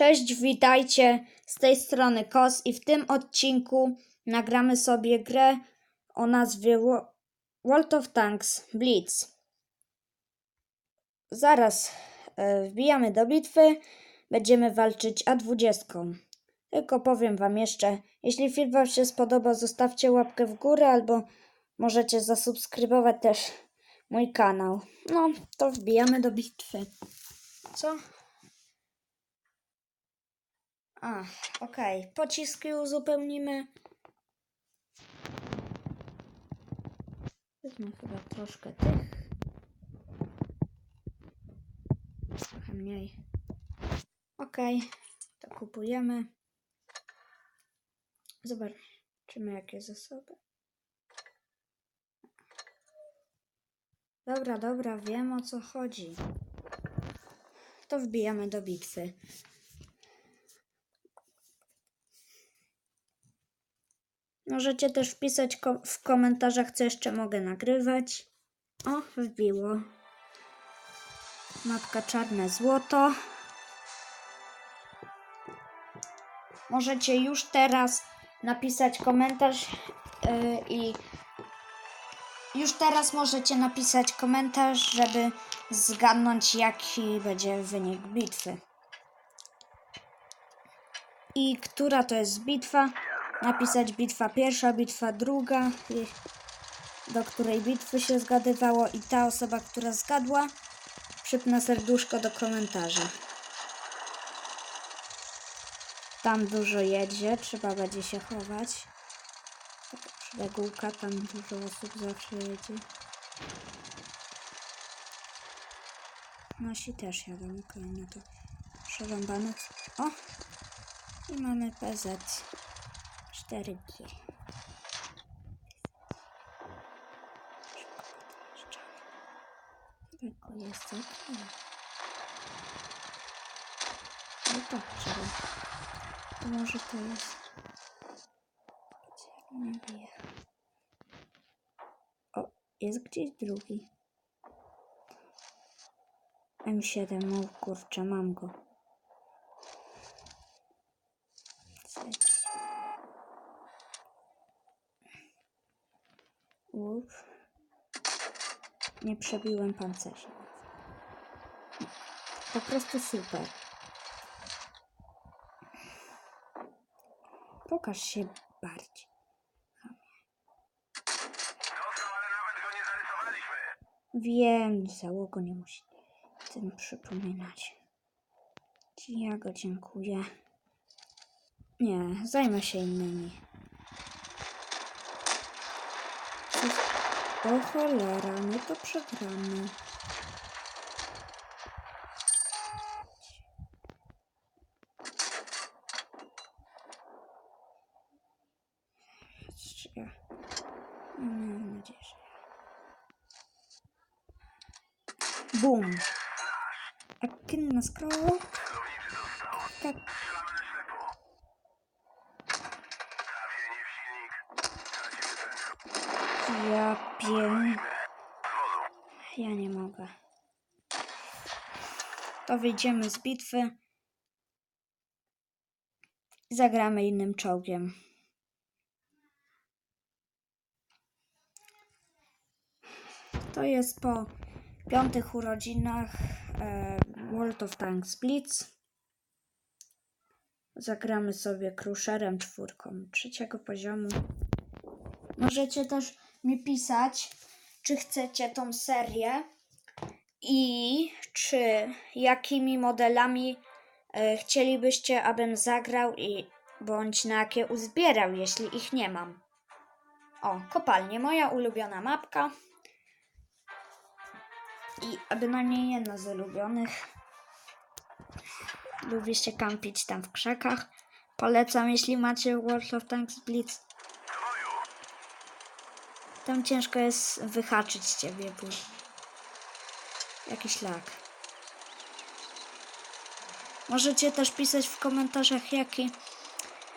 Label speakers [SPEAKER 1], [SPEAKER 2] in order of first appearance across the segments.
[SPEAKER 1] Cześć, witajcie z tej strony Kos i w tym odcinku nagramy sobie grę o nazwie Wo- World of Tanks Blitz. Zaraz e, wbijamy do bitwy, będziemy walczyć A20. Tylko powiem Wam jeszcze, jeśli film Wam się spodoba, zostawcie łapkę w górę albo możecie zasubskrybować też mój kanał. No, to wbijamy do bitwy. Co? A, okej. Pociski uzupełnimy. Wezmę chyba troszkę tych. Trochę mniej. Okej, to kupujemy. Zobaczymy jakie zasoby. Dobra, dobra, wiem o co chodzi. To wbijamy do bitwy. Możecie też wpisać ko- w komentarzach, co jeszcze mogę nagrywać. O, wbiło. Matka czarne złoto. Możecie już teraz napisać komentarz yy, i już teraz możecie napisać komentarz, żeby zgadnąć, jaki będzie wynik bitwy. I która to jest bitwa? Napisać bitwa pierwsza, bitwa druga, do której bitwy się zgadywało i ta osoba, która zgadła, przypnę serduszko do komentarza. Tam dużo jedzie, trzeba będzie się chować. Regułka, tam dużo osób zawsze jedzie. Nasi też jadą, okej, no to przerąbane. O! I mamy PZ 4G. Tylko jest okej. No tak, trzeba. To może to jest. Bije. O, jest gdzieś drugi. M7, o kurczę, mam go. Łup. Nie przebiłem pancerzy. Po prostu super. Pokaż się bardziej. Wiem, załogo nie musi tym przypominać. Ja go dziękuję. Nie, zajmę się innymi. O cholera, no to przegramy. No, mam nadzieję, że... Bum. Aktywna scroll. Tak. Ja. Ja nie mogę. To wyjdziemy z bitwy. Zagramy innym czołgiem. To jest po piątych urodzinach e, World of Tanks Blitz. Zagramy sobie Crusherem czwórką trzeciego poziomu. Możecie też mi pisać, czy chcecie tą serię i czy jakimi modelami e, chcielibyście, abym zagrał i bądź na jakie uzbierał, jeśli ich nie mam. O, kopalnie, moja ulubiona mapka. I a bynajmniej jedna z ulubionych. Lubię się kampić tam w krzakach. Polecam, jeśli macie World of Tanks Blitz. Tam ciężko jest wyhaczyć ciebie, bo jakiś lag. Możecie też pisać w komentarzach, jaki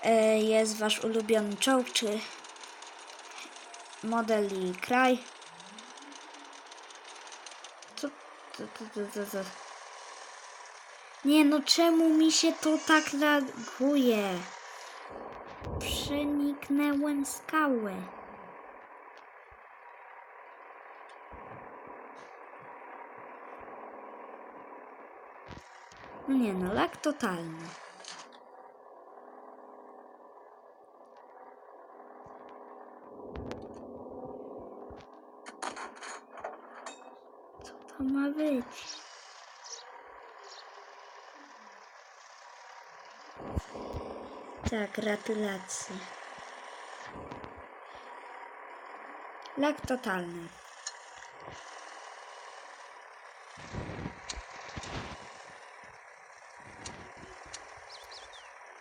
[SPEAKER 1] e, jest wasz ulubiony czołg, czy model i kraj. Co, co, co, co? Nie no, czemu mi się to tak reaguje? Przeniknęłem skałę. Nie no, lak totalny. Co to ma być? Tak, gratulacje. Lak totalny.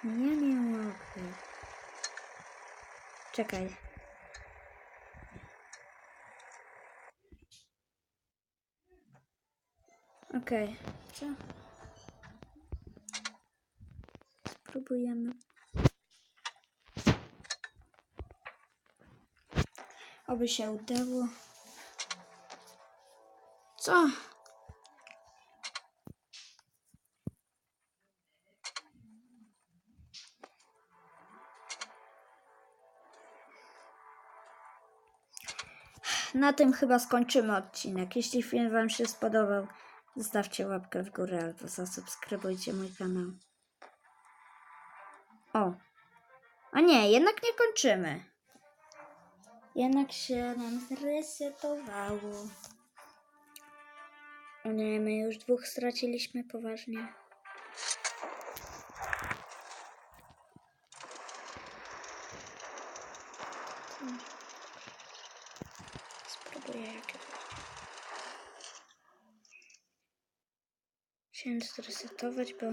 [SPEAKER 1] Nie mogę. Czekaj. Okej. Co? Spróbujemy. Oby się udało. Co? Na tym chyba skończymy odcinek. Jeśli film Wam się spodobał, zostawcie łapkę w górę albo zasubskrybujcie mój kanał. O! A nie, jednak nie kończymy. Jednak się nam zresetowało. Nie, my już dwóch straciliśmy poważnie. Chciałem zresetować, bo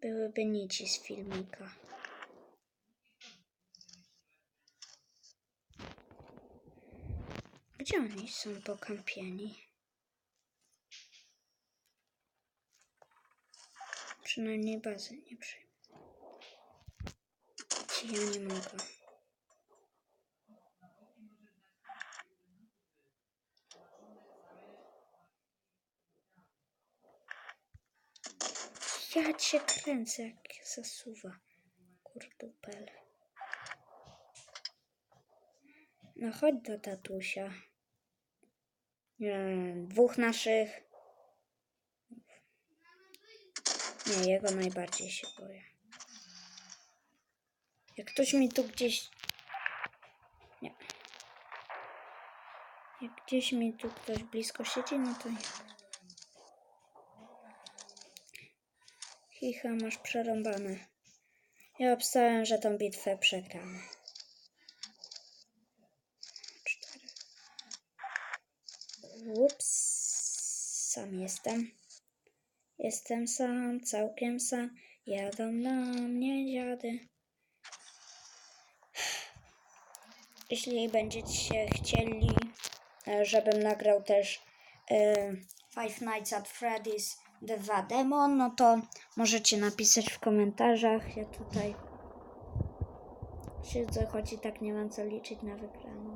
[SPEAKER 1] byłyby nici z filmika. Gdzie oni są pokampieni? Przynajmniej bazy nie przyjmę. Ja nie mogę. Ja cię kręcę jak zasuwa. Kurdupel. No chodź do tatusia. Nie, dwóch naszych. Nie, jego najbardziej się boję. Jak ktoś mi tu gdzieś... Nie. Jak gdzieś mi tu ktoś blisko siedzi, no to nie. Chicha, masz przerąbane. Ja obstałem, że tą bitwę przegramy. Cztery. Ups, sam jestem. Jestem sam, całkiem sam. Jadą na mnie dziady. Jeśli będziecie chcieli, e, żebym nagrał też e, Five Nights at Freddy's 2 demo, no to możecie napisać w komentarzach. Ja tutaj siedzę, choć i tak nie mam co liczyć na wygraną.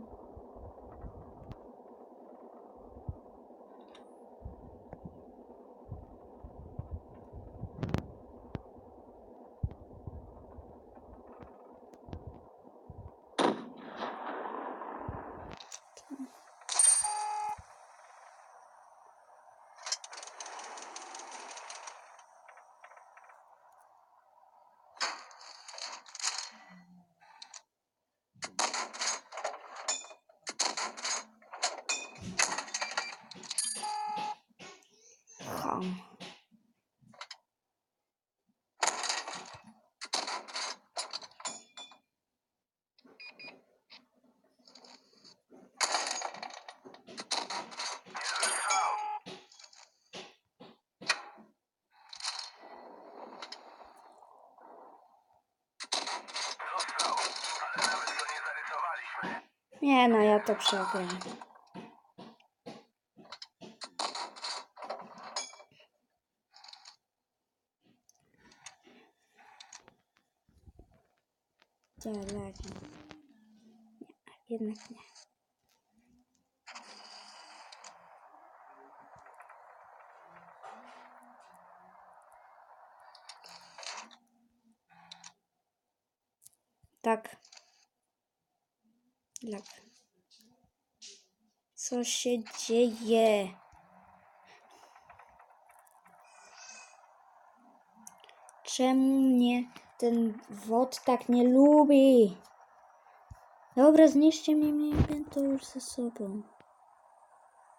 [SPEAKER 1] Nie no, ja to przegram. Nie, jednak nie. Tak. Lag. Co się dzieje? Czemu mnie ten wod tak nie lubi? Dobra, zniszcie mnie, mnie to już ze sobą.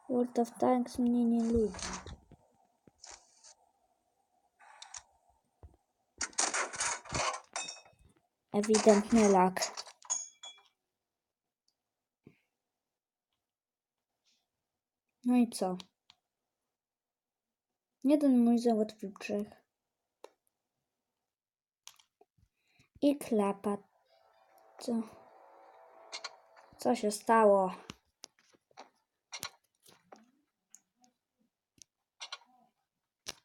[SPEAKER 1] World of Tanks mnie nie lubi. Ewidentny lag. No i co? Jeden mój załatwił trzech. I klapa. Co? Co się stało?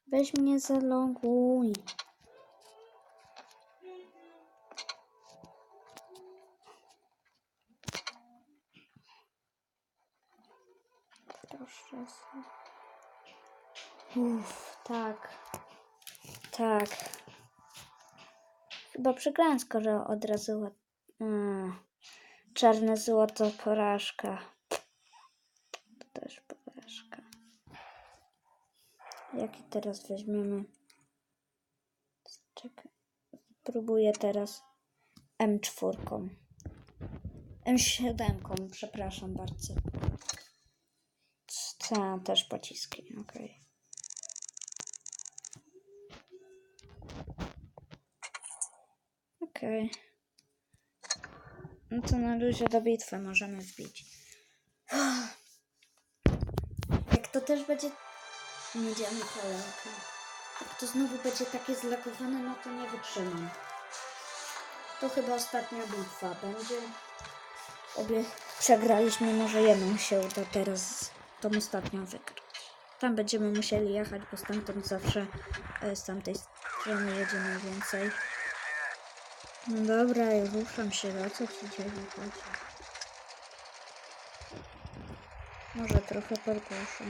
[SPEAKER 1] Weź mnie zaloguj. Tak. Tak. Chyba przegrałem, skoro od razu... A, czarne złoto, porażka. To też porażka. Jaki teraz weźmiemy? Czekaj. Teraz M4. M7, przepraszam bardzo. Ta, też pociski, okej. Okej. No to na luzie do bitwy możemy wbić. Jak to też będzie... Niedzielna kolejka. Jak to znowu będzie takie zlagowane, no to nie wytrzymam. To chyba ostatnia bitwa będzie. Obie przegraliśmy, może jedną się uda teraz tą ostatnią wygrać. Tam będziemy musieli jechać, bo stamtąd zawsze e, z tamtej strony jedzie najwięcej. No dobra, ja ruszam się, o co ci dzieje? Chodzi. Może trochę podgłoszę.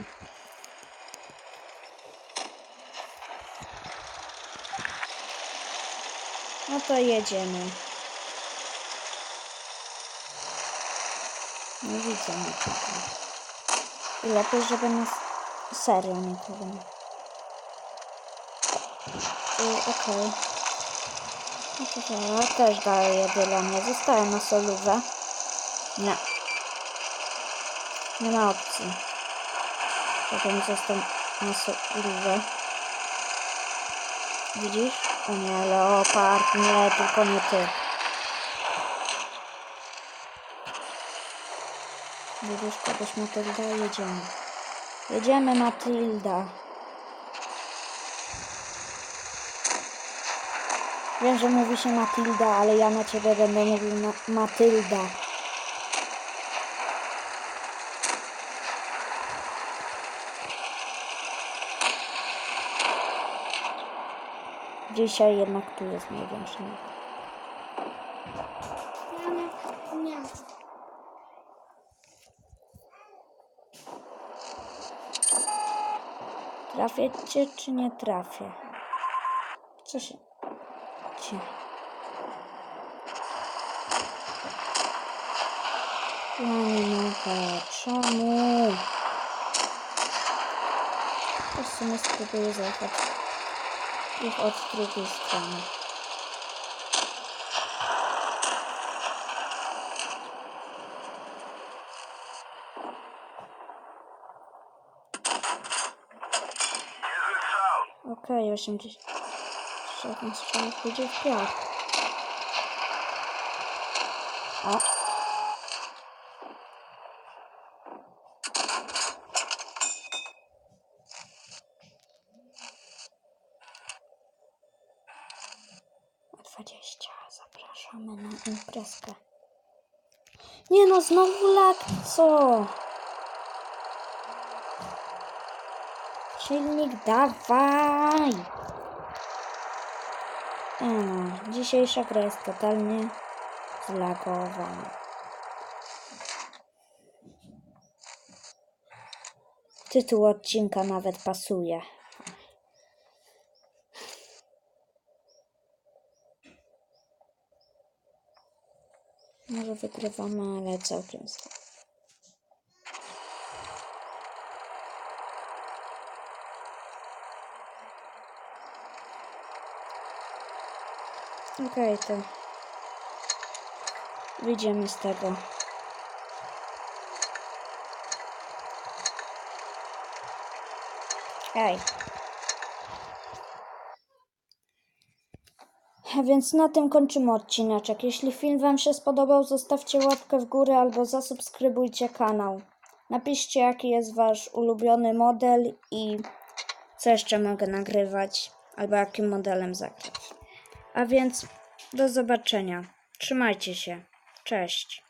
[SPEAKER 1] No to jedziemy. Nie widzę nikogo. I lepiej, żeby nas serio nie. I okej. No dobra, też daję jedynie. Zostałem na solówę. Nie. Nie ma opcji. Żebym został na solówę. Widzisz? O nie, leopard, nie, tylko nie ty. Widzisz kogoś Matylda? Jedziemy. Jedziemy Matylda. Wiem, że mówi się Matylda, ale ja na ciebie będę mówił Matylda. Dzisiaj jednak tu jest największy. Trafię cię czy nie trafię? Co się... Ci. Ja nie mogę. Czemu? To w sumie spróbuję złapać ich od drugiej strony. Okej, 80. Żaden strzał pójdzie w piach. O. O 20. Zapraszamy na imprezkę. Nie no, znowu lag, co? Silnik dawaj! No, dzisiejsza gra jest totalnie zlagowana. Tytuł odcinka nawet pasuje. Może wygrywamy, ale całkiem słabo. Okej, to wyjdziemy z tego. Hej. A Więc na tym kończymy odcineczek. Jeśli film Wam się spodobał, zostawcie łapkę w górę albo zasubskrybujcie kanał. Napiszcie, jaki jest Wasz ulubiony model i co jeszcze mogę nagrywać, albo jakim modelem zagrać. A więc do zobaczenia. Trzymajcie się. Cześć.